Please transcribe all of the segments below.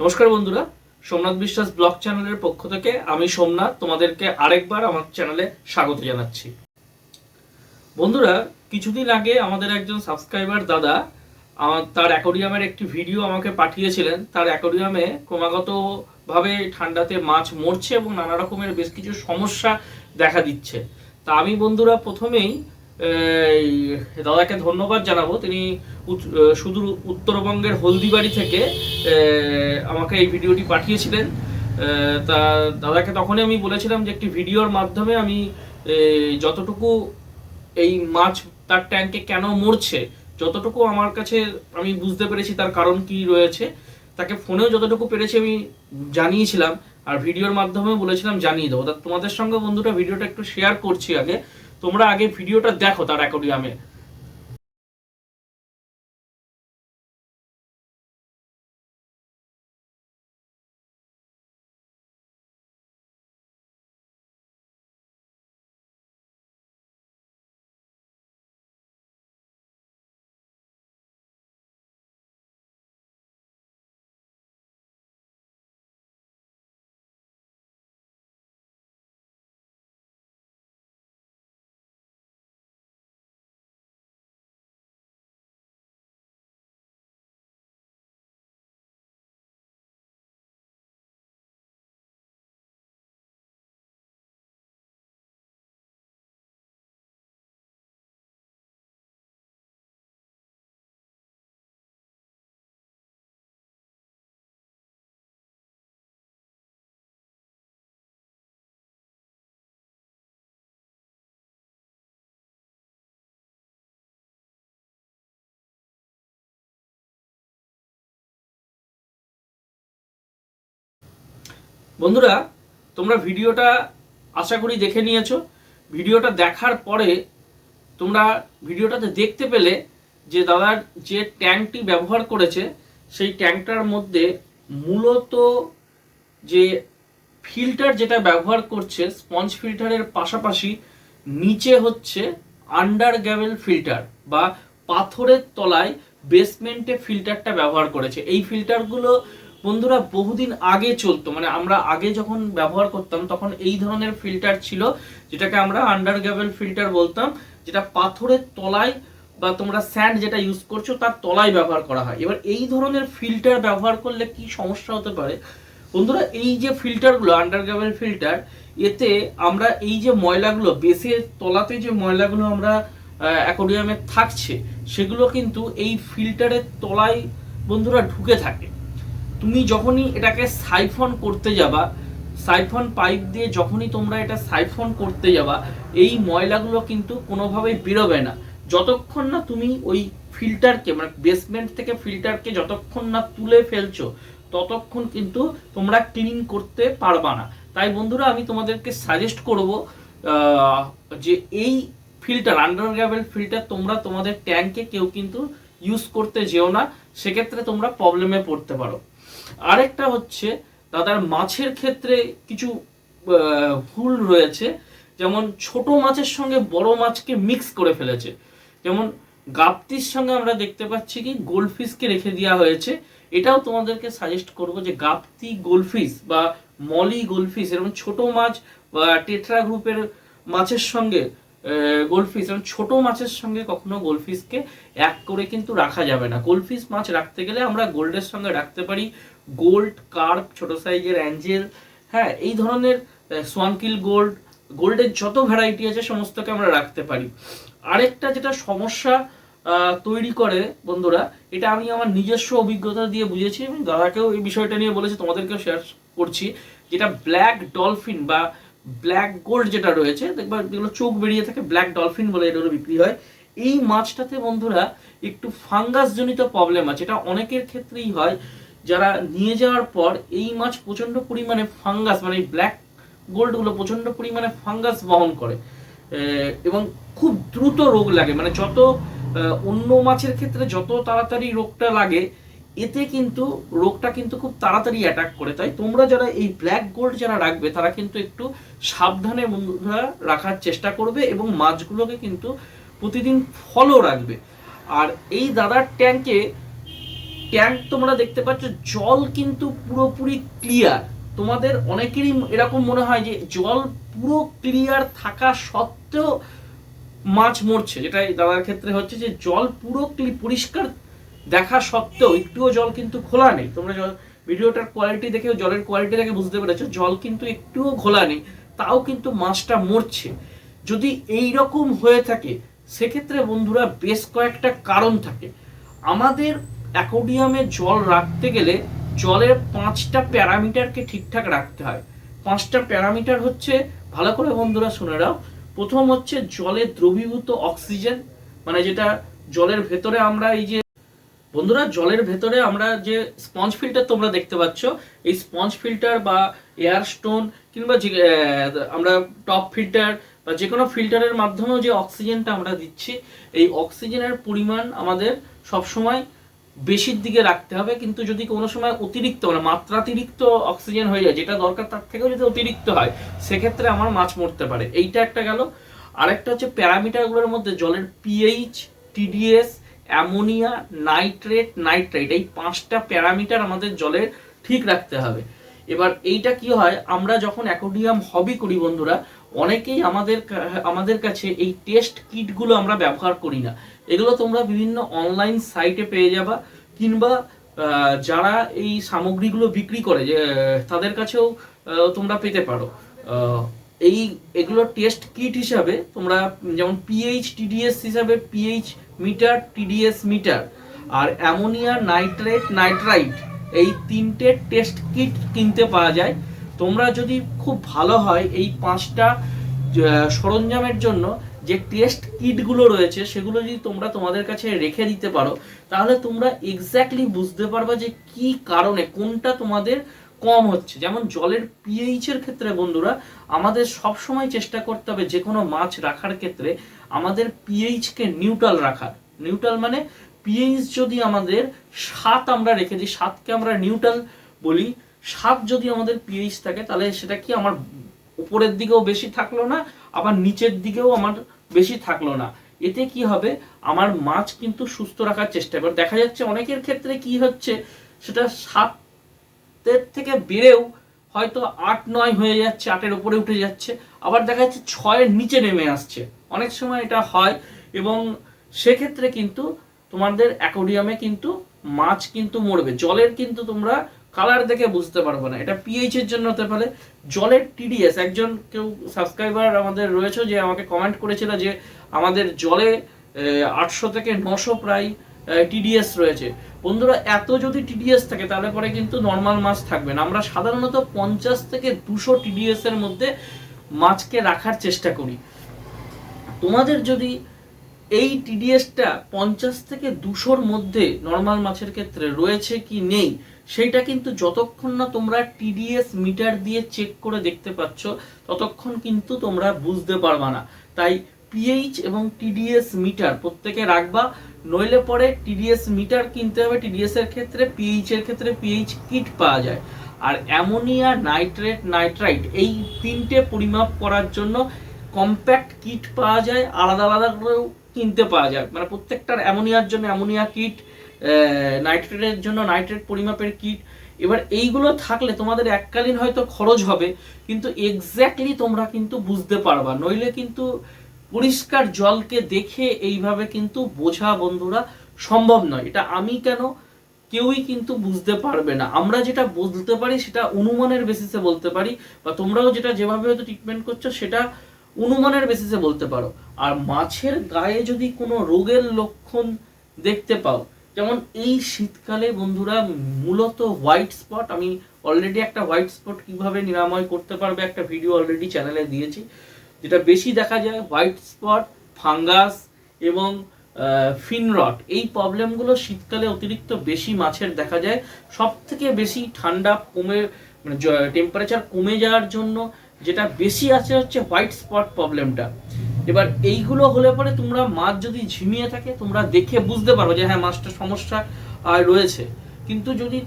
নমস্কার বন্ধুরা, সোমনাথ বিশ্বাস ব্লগ চ্যানেলের পক্ষ থেকে আমি সোমনাথ, তোমাদেরকে আরেকবার আমার চ্যানেলে স্বাগত জানাচ্ছি। বন্ধুরা, কিছুদিন আগে আমাদের একজন সাবস্ক্রাইবার দাদা, আমার তার অ্যাকোরিয়ামের একটি ভিডিও আমাকে পাঠিয়েছিলেন। তার অ্যাকোরিয়ামে ক্রমাগত ভাবে ঠান্ডাতে মাছ মরছে এবং নানা রকমের বেশ কিছু সমস্যা দেখা দিচ্ছে। তা আমি বন্ধুরা প্রথমেই দাদাকে ধন্যবাদ জানাব। তিনি সুদূর উত্তরবঙ্গের হলদিবাড়ি থেকে আমাকে এই ভিডিওটি পাঠিয়েছিলেন। তা দাদাকে তখনই আমি বলেছিলাম যে একটি ভিডিওর মাধ্যমে আমি যতটুকু এই মাছ তার ট্যাঙ্কে কেন মরছে, যতটুকু আমার কাছে আমি বুঝতে পেরেছি তার কারণ কি রয়েছে, তাকে ফোনেও যতটুকু পেরেছি আমি জানিয়েছিলাম। আর ভিডিওর মাধ্যমে বলেছিলাম জানিয়ে দেবো। তা তোমাদের সঙ্গে বন্ধুটা ভিডিওটা একটু শেয়ার করছি আগে। তোমরা আগে ভিডিওটা দেখো তার অ্যাকোরিয়ামে বন্ধুরা, তোমরা ভিডিওটা আশা করি দেখে নিয়েছো। ভিডিওটা দেখার পরে তোমরা ভিডিওটাতে দেখতে পেলে যে দাদার যে ট্যাঙ্কটি ব্যবহার করেছে, সেই ট্যাঙ্কটার মধ্যে মূলত যে ফিল্টার যেটা ব্যবহার করছে, স্পঞ্জ ফিল্টারের পাশাপাশি নিচে হচ্ছে আন্ডার গ্যাভেল ফিল্টার বা পাথরের তলায় বেসমেন্টে ফিল্টারটা ব্যবহার করেছে। এই ফিল্টারগুলো বন্ধুরা বহুদিন আগে চলতো মানে আমরা আগে যখন ব্যবহার করতাম তখন এই ধরনের ফিল্টার ছিল, যেটাকে আমরা আন্ডার গ্যাভেল ফিল্টার বলতাম, যেটা পাথরের তলায় বা তোমরা স্যান্ড যেটা ইউজ করছ তার তলায় ব্যবহার করা হয়। এবার এই ধরনের ফিল্টার ব্যবহার করলে কি সমস্যা হতে পারে? বন্ধুরা, এই যে ফিল্টারগুলো আন্ডারগ্রাভেল ফিল্টার এতে আমরা এই যে ময়লাগুলো বেসের তলাতে যে ময়লাগুলো আমরা অ্যাকোরিয়ামে থাকছে, সেগুলো কিন্তু এই ফিল্টারের তলায় বন্ধুরা ঢুকে থাকে। তুমি যখনই এটাকে সাইফন করতে যাবা, সাইফন পাইপ দিয়ে যখনই তোমরা এটা সাইফন করতে যাবা, এই ময়লাগুলো কিন্তু কোনোভাবেই বেরোবে না। যতক্ষণ না তুমি ওই ফিল্টারকে মানে বেসমেন্ট থেকে ফিল্টারকে যতক্ষণ না তুলে ফেলছো, ততক্ষণ কিন্তু তোমরা ক্লিন করতে পারবা না। তাই বন্ধুরা, আমি তোমাদেরকে সাজেস্ট করব যে এই ফিল্টার আন্ডারগ্রাভেল ফিল্টার তোমরা তোমাদের ট্যাঙ্কে কেউ কিন্তু ইউজ করতে যেও না, সেক্ষেত্রে তোমরা প্রবলেমে পড়তে পারো। আরেকটা হচ্ছে দাদার মাছের ক্ষেত্রে কিছু ভুল রয়েছে। যেমন ছোট মাছের সঙ্গে বড় মাছকে মিক্স করে ফেলেছে। যেমন গাপ্তির সঙ্গে আমরা দেখতে পাচ্ছি কি গোল্ডফিশকে রেখে দেওয়া হয়েছে। এটাও তোমাদেরকে সাজেস্ট করব যে গাপ্তি গোল্ডফিশ বা মলি গোল্ডফিশ এরকম ছোট মাছ বা টেট্রা গ্রুপের মাছের সঙ্গে গোল্ডফিশ এবং ছোট মাছের সঙ্গে কখনো গোল্ডফিশকে এক করে কিন্তু রাখা যাবে না। গোল্ডফিশ মাছ রাখতে গেলে আমরা গোল্ডের সঙ্গে রাখতে পারি গোল্ড কার্প ছোট সাইজের অ্যাঞ্জেল হ্যাঁ এই ধরনের সোয়ানকিল গোল্ড গোল্ডের যত ভ্যারাইটি আছে সমস্তকে আমরা রাখতে পারি। আরেকটা যেটা সমস্যা তৈরি করে বন্ধুরা, এটা আমি আমার নিজস্ব অভিজ্ঞতা দিয়ে বুঝেছি এবং দাদাকেও এই বিষয়টা নিয়ে বলেছি, তোমাদেরকেও শেয়ার করছি, যেটা ব্ল্যাক ডলফিন বা ব্ল্যাক গোল্ড যেটা রয়েছে, দেখবা যেগুলো চোখ বেরিয়ে থাকে ব্ল্যাক ডলফিন বলে এগুলো বিক্রি হয়। এই মাছটাতে বন্ধুরা একটু ফাঙ্গাস জনিত প্রবলেম আছে, এটা অনেকের ক্ষেত্রেই হয়। যারা নিয়ে যাওয়ার পর এই মাছ প্রচণ্ড পরিমাণে ফাঙ্গাস মানে ব্ল্যাক গোল্ডগুলো প্রচণ্ড পরিমাণে ফাঙ্গাস বহন করে। এবং খুব দ্রুত রোগ লাগে মানে যত অন্য মাছের ক্ষেত্রে যত তাড়াতাড়ি রোগটা লাগে এতে কিন্তু রোগটা কিন্তু খুব তাড়াতাড়ি অ্যাটাক করে। তাই তোমরা যারা এই ব্ল্যাক গোল্ড যারা রাখবে, তারা কিন্তু একটু সাবধানে বন্ধুরা রাখার চেষ্টা করবে এবং মাছগুলোকে কিন্তু প্রতিদিন ফলো রাখবে। আর এই দাদার ট্যাঙ্কে ট্যাঙ্ক তোমরা দেখতে পাচ্ছ, জল কিন্তু পুরোপুরি ক্লিয়ার তোমাদের অনেকেরই এরকম মনে হয় যে জল পুরো ক্লিয়ার থাকা সত্ত্বেও মাছ মরছে, যেটা দাদার ক্ষেত্রে হচ্ছে যে জল পুরো পরিষ্কার দেখা সত্ত্বেও একটুও জল কিন্তু খোলা নেই। তোমরা ভিডিওটার কোয়ালিটি দেখে জলের কোয়ালিটি দেখে বুঝতে পেরেছ, জল কিন্তু একটুও খোলা নেই, তাও কিন্তু মাছটা মরছে। যদি এই রকম হয়ে থাকে, সেক্ষেত্রে বন্ধুরা বেশ কয়েকটা কারণ থাকে। আমাদের অ্যাকোডিয়ামে জল রাখতে গেলে জলের পাঁচটা প্যারামিটারকে ঠিকঠাক রাখতে হয়। পাঁচটা প্যারামিটার হচ্ছে, ভালো করে বন্ধুরা শুনে নাও, প্রথম হচ্ছে জলে দ্রবীভূত অক্সিজেন মানে যেটা জলের ভেতরে আমরা এই যে বন্ধুরা, জলের ভেতরে আমরা যে স্পঞ্জ ফিল্টার তোমরা দেখতে পাচ্ছ, এই স্পঞ্জ ফিল্টার বা এয়ার স্টোন কিংবা যে আমরা টপ ফিল্টার বা যে কোনো ফিল্টারের মাধ্যমেও যে অক্সিজেনটা আমরা দিচ্ছি, এই অক্সিজেনের পরিমাণ আমাদের সবসময় বেশির দিকে রাখতে হবে। কিন্তু যদি কোনো সময় অতিরিক্ত মানে মাত্রাতিরিক্ত অক্সিজেন হয়ে যায়, যেটা দরকার তার থেকেও যদি অতিরিক্ত হয়, সেক্ষেত্রে আমার মাছ মরতে পারে। এইটা একটা গেল। আরেকটা হচ্ছে প্যারামিটারগুলোর মধ্যে জলের pH TDS ammonia, nitrate nitrate এই পাঁচটা প্যারামিটার আমাদের জলের ঠিক রাখতে হবে। এবার এইটা কি হয়, আমরা যখন অ্যাকোডিয়াম হবি করি বন্ধুরা, অনেকেই আমাদের আমাদের কাছে এই টেস্ট কিটগুলো আমরা ব্যবহার করি না। এগুলো তোমরা বিভিন্ন অনলাইন সাইটে পেয়ে যাবা, কিংবা যারা এই সামগ্রীগুলো বিক্রি করে তাদের কাছেও তোমরা পেতে পারো। এই এগুলো টেস্ট কিট হিসাবে তোমরা, যেমন পিএইচ টিডিএস হিসাবে পিএইচ মিটার টিডিএস মিটার আর অ্যামোনিয়া নাইট্রেট নাইট্রাইট এই তিনটে টেস্ট কিট কিনতে পাওয়া যায়। তোমরা যদি খুব ভালো হয় এই পাঁচটা সরঞ্জামের জন্য যে টেস্ট কিটগুলো রয়েছে সেগুলো যদি তোমরা তোমাদের কাছে রেখে দিতে পারো, তাহলে তোমরা এক্স্যাক্টলি বুঝতে পারবে যে কি কারণে, কোনটা তোমাদের কম হচ্ছে। যেমন জলের পিএইচ এর ক্ষেত্রে বন্ধুরা, আমাদের সব সময় চেষ্টা করতে হবে যে কোনো মাছ রাখার ক্ষেত্রে আমাদের পিএইচ কে নিউট্রাল রাখার। নিউট্রাল মানে পিএইচ যদি আমাদের সাত আমরা রেখে দিই, সাতকে আমরা নিউট্রাল বলি, সাত যদি আমাদের পিএইচ থাকে, তাহলে সেটা কি আমার উপরের দিকেও বেশি থাকল না, আবার নিচের দিকেও আমার বেশি থাকল না। এতে কি হবে? আমার মাছ কিন্তু সুস্থ রাখার চেষ্টা করে দেখা যাচ্ছে অনেকের ক্ষেত্রে কি হচ্ছে, সেটা থেকে বেড়েও হয়তো আট, নয় হয়ে যাচ্ছে, আটের উপরে উঠে যাচ্ছে। আবার দেখা যাচ্ছে ছয়ের নিচে নেমে আসছে। অনেক সময় এটা হয় এবং সেক্ষেত্রে কিন্তু তোমাদের অ্যাকোডিয়ামে কিন্তু মাছ কিন্তু মরবে। জলের কিন্তু তোমরা কালার দেখে বুঝতে পারবে না। এটা পিএইচ এর জন্য হতে পারে। জলের টিডিএস একজন কেউ সাবস্ক্রাইবার আমাদের রয়েছে যে আমাকে কমেন্ট করেছিল যে আমাদের জলে আটশো থেকে নশো প্রায় টিডিএস রয়েছে। বন্ধুরা, এত যদি টিডিএস থাকে, তাহলে পরে কিন্তু নর্মাল মাছ থাকবে না। আমরা সাধারণত পঞ্চাশ থেকে দুশো টিডিএস এর মধ্যে মাছকে রাখার চেষ্টা করি। তোমাদের যদি এই টিডিএসটা পঞ্চাশ থেকে দুশোর মধ্যে নর্মাল মাছের ক্ষেত্রে রয়েছে কি নেই, সেইটা কিন্তু যতক্ষণ না তোমরা টিডিএস মিটার দিয়ে চেক করে দেখতে পাচ্ছ, ততক্ষণ কিন্তু তোমরা বুঝতে পারবা না। তাই পিএইচ এবং টিডিএস মিটার প্রত্যেকে রাখবা, নইলে পরে টিডিএস মিটার কিনতে হবে টিডিএস এর ক্ষেত্রে পিএইচ এর ক্ষেত্রে পিএইচ কিট পাওয়া যায়। আর অ্যামোনিয়া, নাইট্রেট, নাইট্রাইট, এই তিনটে পরিমাপ করার জন্য কম্প্যাক্ট কিট পাওয়া যায়, আলাদা আলাদা করেও কিনতে পাওয়া যায়। মানে প্রত্যেকটার অ্যামোনিয়ার জন্য অ্যামোনিয়া কিট নাইট্রেটের জন্য নাইট্রেট পরিমাপের কিট এবার এইগুলো থাকলে তোমাদের এককালীন হয়তো খরচ হবে, কিন্তু এক্স্যাক্টলি তোমরা কিন্তু বুঝতে পারবা। নইলে কিন্তু পরিষ্কার জলকে দেখে এইভাবে কিন্তু বোঝা বন্ধুরা সম্ভব নয়। এটা আমি কেন? কেউই কিন্তু বুঝতে পারবে না। আমরা যেটা বলতে পারি সেটা অনুমানের বেসিসে বলতে পারি বা তোমরাও যেটা যেভাবে হয়তো ট্রিটমেন্ট করছ সেটা অনুমানের বেসিসে বলতে পারো। আর মাছের গায়ে যদি কোনো রোগের লক্ষণ দেখতে পাও, যেমন এই শীতকালে বন্ধুরা মূলত হোয়াইট স্পট আমি অলরেডি একটা হোয়াইট স্পট কীভাবে নিরাময় করতে পারবে একটা ভিডিও অলরেডি চ্যানেলে দিয়েছি। যেটা বেশি দেখা যায় হোয়াইট স্পট ফাঙ্গাস এবং ফিনরট এই প্রবলেমগুলো শীতকালে অতিরিক্ত বেশি মাছের দেখা যায়। সব থেকে বেশি ঠান্ডা কমে মানে টেম্পারেচার কমে যাওয়ার জন্য যেটা বেশি আছে হচ্ছে হোয়াইট স্পট প্রবলেমটা এবার এইগুলো হলে পরে তোমরা মাছ যদি ঝিমিয়ে থাকে, তোমরা দেখে বুঝতে পারো যে হ্যাঁ মাছটা সমস্যা রয়েছে। কিন্তু যদি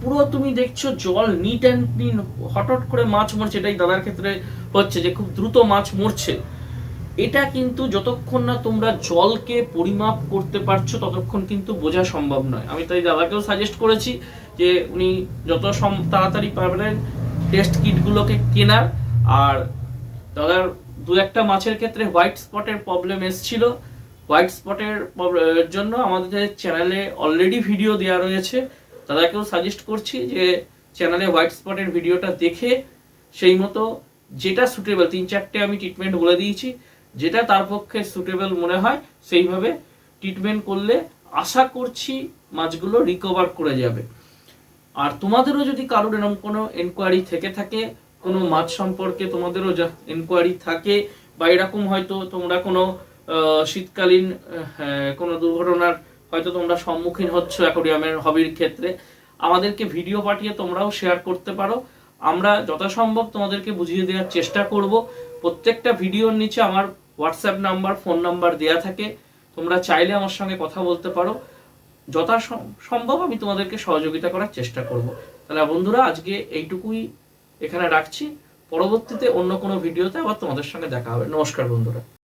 পুরো তুমি দেখছ জল নিট অ্যান্ড ক্লিন হঠাৎ করে মাছ মরছে, এটাই দাদার ক্ষেত্রে হচ্ছে যে খুব দ্রুত মাছ মরছে। এটা কিন্তু যতক্ষণ না তোমরা জলকে পরিমাপ করতে পারছ, ততক্ষণ কিন্তু বোঝা সম্ভব নয়। আমি তাই দাদাকেও সাজেস্ট করেছি যে উনি যত তাড়াতাড়ি পারবেন টেস্ট কিটগুলোকে কেনার। আর দাদার দু একটা মাছের ক্ষেত্রে হোয়াইট স্পটের প্রবলেম এসছিল। হোয়াইট স্পটের জন্য আমাদের চ্যানেলে অলরেডি ভিডিও দেওয়া রয়েছে। দাদাকেও সাজেস্ট করছি যে চ্যানেলে হোয়াইট স্পটের ভিডিওটা দেখে সেই মতো যেটা সুটেবল তিন চারটে আমি ট্রিটমেন্ট বলে দিয়েছি যেটা তার পক্ষে সুটেবল মনে হয় সেইভাবে ট্রিটমেন্ট করলে আশা করছি মাছগুলো রিকভার করে যাবে। আর তোমাদেরও যদি কারোর এরকম কোনো এনকোয়ারি থেকে থাকে কোনো মাছ সম্পর্কে তোমাদেরও যা এনকোয়ারি থাকে বা এরকম হয়তো তোমরা কোনো শীতকালীন হ্যাঁ, কোনো দুর্ঘটনার হয়তো তোমরা সম্মুখীন হচ্ছ অ্যাকোরিয়ামের হবির ক্ষেত্রে। আমাদেরকে ভিডিও পাঠিয়ে তোমরাও শেয়ার করতে পারো। আমরা যথাসম্ভব তোমাদেরকে বুঝিয়ে দেওয়ার চেষ্টা করব। প্রত্যেকটা ভিডিওর নিচে আমার হোয়াটসঅ্যাপ নাম্বার, ফোন নাম্বার দেয়া থাকে। তোমরা চাইলে আমার সঙ্গে কথা বলতে পারো। যথা সম্ভব আমি তোমাদেরকে সহযোগিতা করার চেষ্টা করব। তাহলে বন্ধুরা, আজকে এইটুকুই এখানে রাখছি। পরবর্তীতে অন্য কোনো ভিডিওতে আবার তোমাদের সঙ্গে দেখা হবে। নমস্কার বন্ধুরা।